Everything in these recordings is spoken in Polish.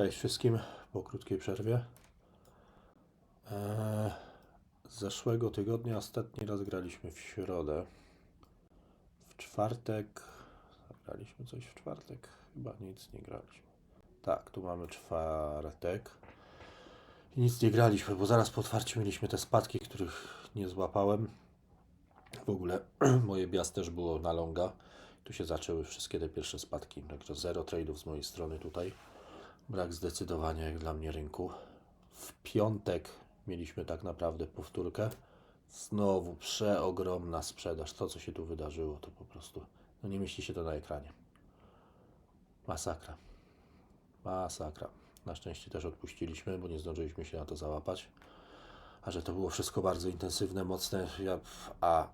Cześć wszystkim po krótkiej przerwie. Eee, zeszłego tygodnia ostatni raz graliśmy w środę. W czwartek. Graliśmy coś w czwartek? Chyba nic nie graliśmy. Tak, tu mamy czwartek. I nic nie graliśmy, bo zaraz po otwarciu mieliśmy te spadki, których nie złapałem. W ogóle moje bias też było na longa. Tu się zaczęły wszystkie te pierwsze spadki, także zero tradeów z mojej strony tutaj. Brak zdecydowania jak dla mnie rynku. W piątek mieliśmy tak naprawdę powtórkę. Znowu przeogromna sprzedaż. To, co się tu wydarzyło, to po prostu no nie mieści się to na ekranie. Masakra. Masakra. Na szczęście też odpuściliśmy, bo nie zdążyliśmy się na to załapać. A że to było wszystko bardzo intensywne, mocne, a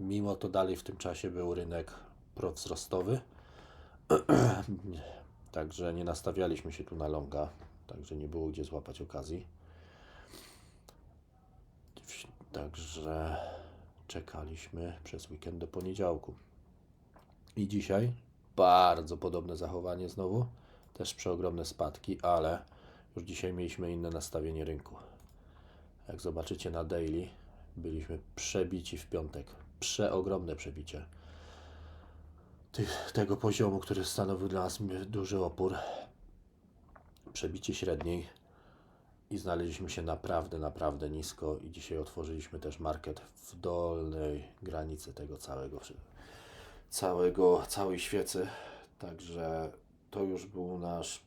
mimo to dalej w tym czasie był rynek prowzrostowy. Także nie nastawialiśmy się tu na longa, także nie było gdzie złapać okazji. Także czekaliśmy przez weekend do poniedziałku. I dzisiaj bardzo podobne zachowanie znowu. Też przeogromne spadki, ale już dzisiaj mieliśmy inne nastawienie rynku. Jak zobaczycie na daily, byliśmy przebici w piątek. Przeogromne przebicie tych, tego poziomu, który stanowił dla nas duży opór. Przebicie średniej i znaleźliśmy się naprawdę, naprawdę nisko i dzisiaj otworzyliśmy też market w dolnej granicy tego całego, całego całej świecy. Także to już był nasz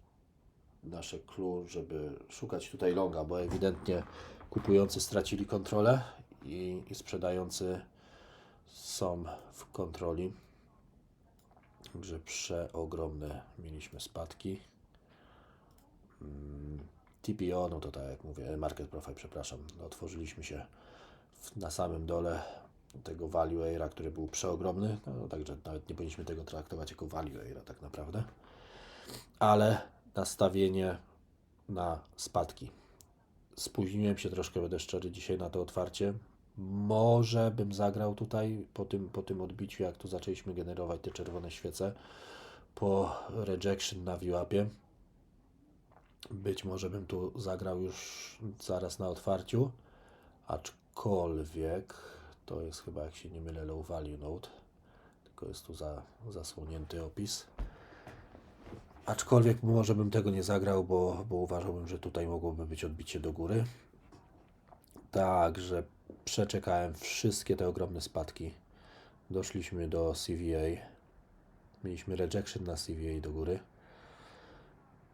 nasze clue, żeby szukać tutaj longa, bo ewidentnie kupujący stracili kontrolę i, i sprzedający są w kontroli. Także przeogromne mieliśmy spadki. Mm, TPO, no to tak jak mówię, Market Profile, przepraszam, no, otworzyliśmy się w, na samym dole tego Value Era, który był przeogromny, no, także nawet nie powinniśmy tego traktować jako Value Era tak naprawdę, ale nastawienie na spadki. Spóźniłem się troszkę, będę szczery, dzisiaj na to otwarcie. Może bym zagrał tutaj po tym, po tym odbiciu, jak tu zaczęliśmy generować te czerwone świece po rejection na VWAP-ie. Być może bym tu zagrał już zaraz na otwarciu, aczkolwiek to jest chyba, jak się nie mylę, low value note, tylko jest tu za, zasłonięty opis. Aczkolwiek może bym tego nie zagrał, bo, bo uważałbym, że tutaj mogłoby być odbicie do góry. Także przeczekałem wszystkie te ogromne spadki. Doszliśmy do CVA. Mieliśmy rejection na CVA do góry.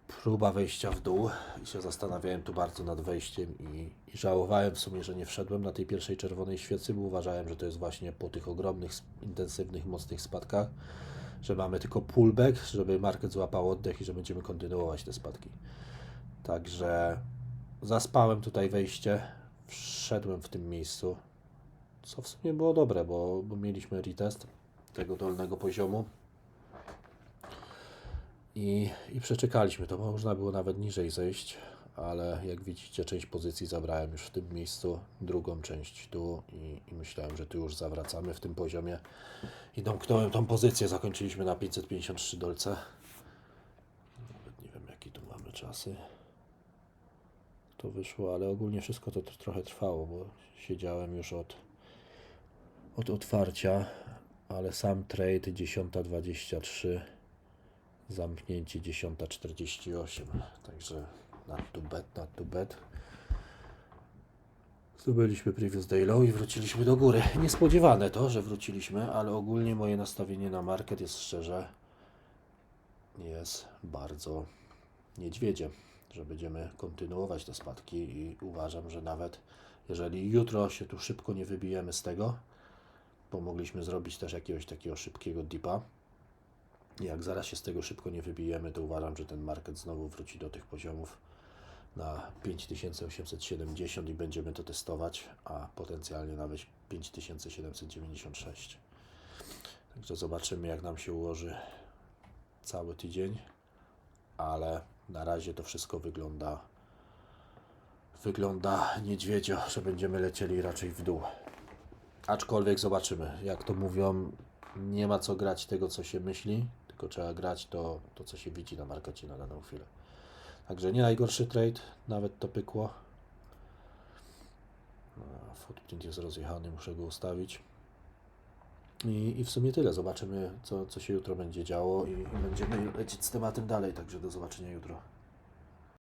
Próba wejścia w dół i się zastanawiałem tu bardzo nad wejściem i, i żałowałem w sumie, że nie wszedłem na tej pierwszej czerwonej świecy, bo uważałem, że to jest właśnie po tych ogromnych, intensywnych, mocnych spadkach, że mamy tylko pullback, żeby market złapał oddech i że będziemy kontynuować te spadki. Także zaspałem tutaj wejście, wszedłem w tym miejscu, co w sumie było dobre, bo, bo mieliśmy retest tego dolnego poziomu i, i przeczekaliśmy to. Można było nawet niżej zejść, ale jak widzicie, część pozycji zabrałem już w tym miejscu, drugą część tu i, i myślałem, że tu już zawracamy w tym poziomie i domknąłem tą pozycję. Zakończyliśmy na 553 dolce. Nawet nie wiem, jakie tu mamy czasy to wyszło, ale ogólnie wszystko to tr- trochę trwało, bo siedziałem już od, od otwarcia, ale sam trade 10.23, zamknięcie 10.48, także not to bad, not to bad. Zdobyliśmy previous day low i wróciliśmy do góry. Niespodziewane to, że wróciliśmy, ale ogólnie moje nastawienie na market jest szczerze jest bardzo niedźwiedzie, że będziemy kontynuować te spadki i uważam, że nawet jeżeli jutro się tu szybko nie wybijemy z tego, bo mogliśmy zrobić też jakiegoś takiego szybkiego dipa, jak zaraz się z tego szybko nie wybijemy, to uważam, że ten market znowu wróci do tych poziomów na 5870 i będziemy to testować, a potencjalnie nawet 5796. Także zobaczymy, jak nam się ułoży cały tydzień, ale na razie to wszystko wygląda wygląda niedźwiedzio, że będziemy lecieli raczej w dół. Aczkolwiek zobaczymy, jak to mówią, nie ma co grać tego, co się myśli, tylko trzeba grać to, to co się widzi na markecie na daną chwilę. Także nie najgorszy trade, nawet to pykło. A, Footprint jest rozjechany, muszę go ustawić. I, I w sumie tyle. Zobaczymy, co, co się jutro będzie działo i, będziemy lecieć z tematem dalej. Także do zobaczenia jutro.